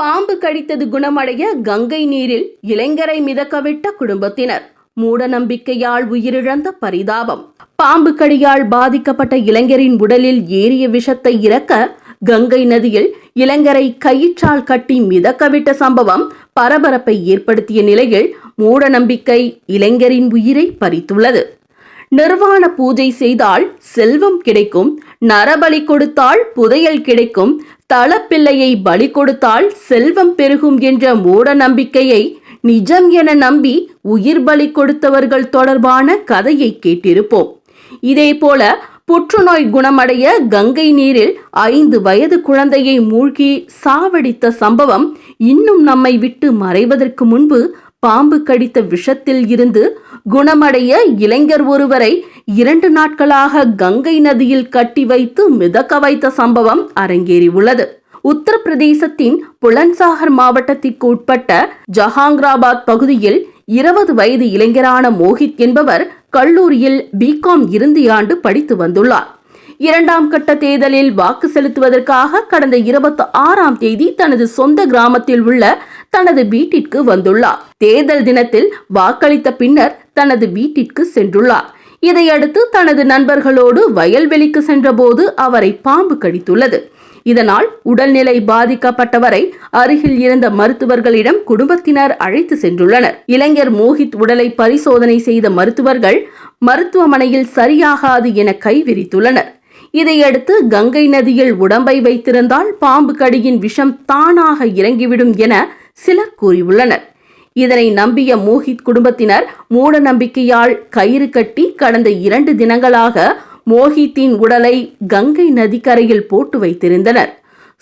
பாம்பு கடித்தது குணமடைய கங்கை நீரில் இளைஞரை மிதக்கவிட்ட குடும்பத்தினர். மூடநம்பிக்கையால் உயிரிழந்த பரிதாபம். பாம்பு கடியால் பாதிக்கப்பட்ட இளைஞரின் உடலில் ஏறிய விஷத்தை இறக்க கங்கை நதியில் இளைஞரை கயிற்றால் கட்டி மிதக்கவிட்ட சம்பவம் பரபரப்பை ஏற்படுத்திய நிலையில் மூடநம்பிக்கை இளைஞரின் உயிரை பறித்துள்ளது. நிர்வாண பூஜை செய்தால் செல்வம் கிடைக்கும் நரபலி கொடுத்தால் புதையல் கிடைக்கும் தளப்பிள்ளையை பலி கொடுத்தால் செல்வம் பெருகும் என்ற மூட நம்பிக்கையை நிஜம் என நம்பி உயிர் பலி கொடுத்தவர்கள் தொடர்பான கதையை கேட்டிருப்போம். இதேபோல புற்றுநோய் குணமடைய கங்கை நீரில் ஐந்து வயது குழந்தையை மூழ்கி சாவடித்த சம்பவம் இன்னும் நம்மை விட்டு மறைவதற்கு முன்பு பாம்பு கடித்த விஷத்தில் இருந்து குணமடைய இளைஞர் ஒருவரை இரண்டு நாட்களாக கங்கை நதியில் கட்டி வைத்து மிதக்க வைத்த சம்பவம் அரங்கேறியுள்ளது. உத்தரப்பிரதேசத்தின் புலன்சாகர் மாவட்டத்திற்கு உட்பட்ட ஜஹாங்கிராபாத் பகுதியில் இருபது வயது இளைஞரான மோஹித் என்பவர் கல்லூரியில் பிகாம் இறுதி ஆண்டு படித்து வந்துள்ளார். இரண்டாம் கட்ட தேர்தலில் வாக்கு செலுத்துவதற்காக கடந்த இருபத்தி ஆறாம் தேதி தனது சொந்த கிராமத்தில் உள்ள தனது வீட்டிற்கு வந்துள்ளார். தேர்தல் தினத்தில் வாக்களித்த பின்னர் தனது வீட்டிற்கு சென்றுள்ளார். இதையடுத்து தனது நண்பர்களோடு வயல்வெளிக்கு சென்றபோது அவரை பாம்பு கடித்துள்ளது. இதனால் உடல்நிலை பாதிக்கப்பட்டவரை அருகில் இருந்த மருத்துவர்களிடம் குடும்பத்தினர் அழைத்து சென்றுள்ளனர். இளைஞர் மோஹித் உடலை பரிசோதனை செய்த மருத்துவர்கள் மருத்துவமனையில் சரியாகாது என கைவிரித்துள்ளனர் இதையடுத்து கங்கை நதியில் உடம்பை வைத்திருந்தால் பாம்பு கடியின் விஷம் தானாக இறங்கிவிடும் என சிலர் கூறியுள்ளனர். இதனை நம்பிய மோஹித் குடும்பத்தினர் மூட நம்பிக்கையால் கயிறு கட்டி கடந்த இரண்டு தினங்களாக மோஹித்தின் உடலை கங்கை நதிக்கரையில் போட்டு வைத்திருந்தனர்.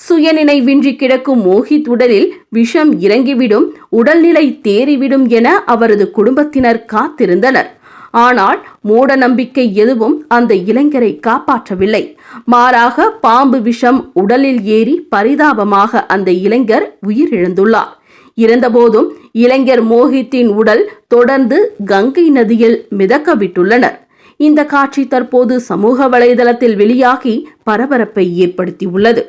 சுயநினைவின்றி கிடக்கும் மோஹித் உடலில் விஷம் இறங்கிவிடும் உடல்நிலை தேறிவிடும் என அவரது குடும்பத்தினர் காத்திருந்தனர். ஆனால் மூட நம்பிக்கை எதுவும் அந்த இளைஞரை காப்பாற்றவில்லை. மாறாக பாம்பு விஷம் உடலில் ஏறி பரிதாபமாக அந்த இளைஞர் உயிரிழந்துள்ளார். இருந்தபோதும் இளைஞர் மோஹித்தின் உடல் தொடர்ந்து கங்கை நதியில் மிதக்கவிட்டுள்ளனர். இந்த காட்சி தற்போது சமூக வலைதளத்தில் வெளியாகி பரபரப்பை ஏற்படுத்தியுள்ளது.